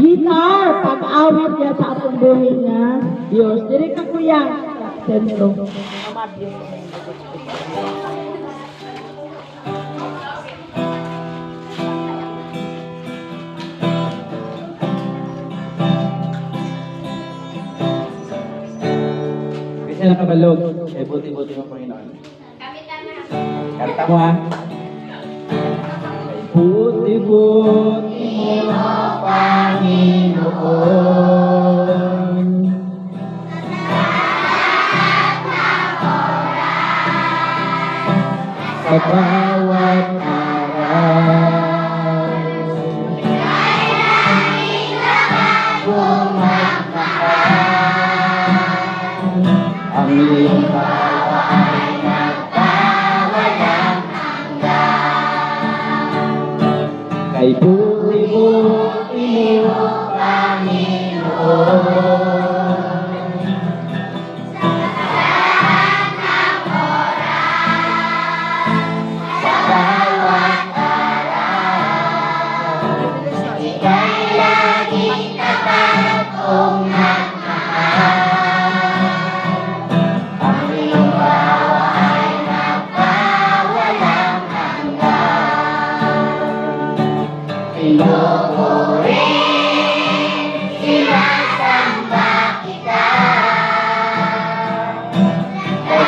Guitar, pag-awit niya sa atong buhay nga. Diyos, diri ka kuya. Sentro. Kasi nakabalog. Eh, buti-buti mo, Panginoon. Kanta mo, ha? Buti-buti mo, Panginoon. Sa bawat araw. Ang iyong hanggan. Kay buti-buti mo, Panginoon.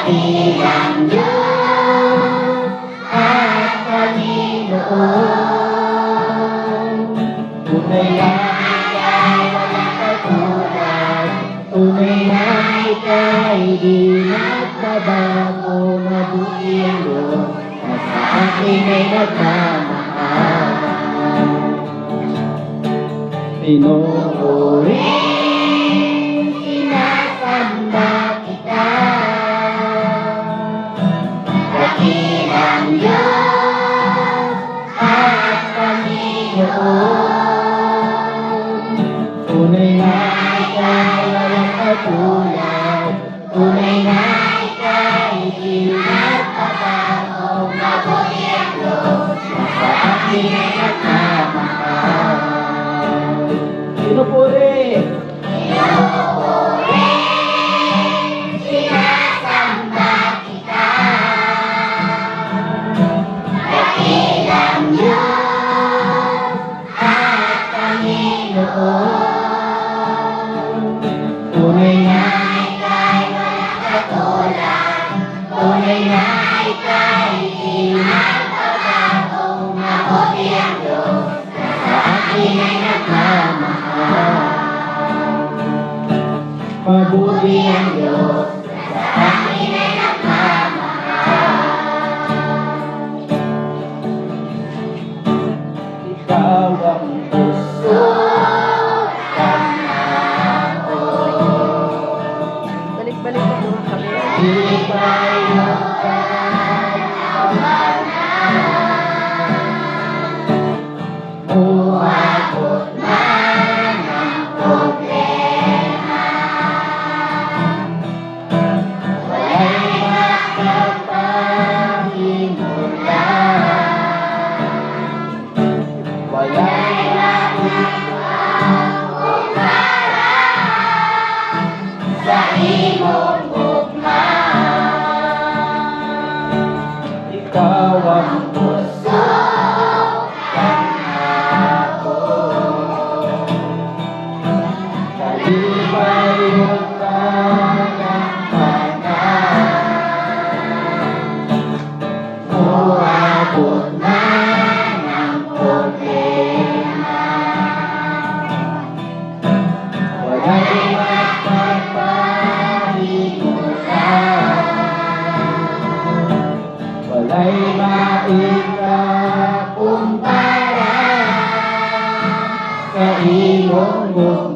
Dakilang Diyos at Panginoon. Tunay na ikaw walang katulad. Tunay na ikaw di nagbabago. Mabuti ang Diyos na sa akin ay nagmamahal. Pinupuri, Pinupuri! Sinasamba kita. Dakilang Diyos at Panginoon. Tunay na ika'y walang katulad. Tunay na ika'y di nagbabago. Mabuti ang Diyos na sa akin ay nagmamahal. Mabuti ang Diyos na sa akin ay nagmamahal. Ikaw ang gusto ng ako. Balik-balik na mga kamera. Ikaw ang Ang puso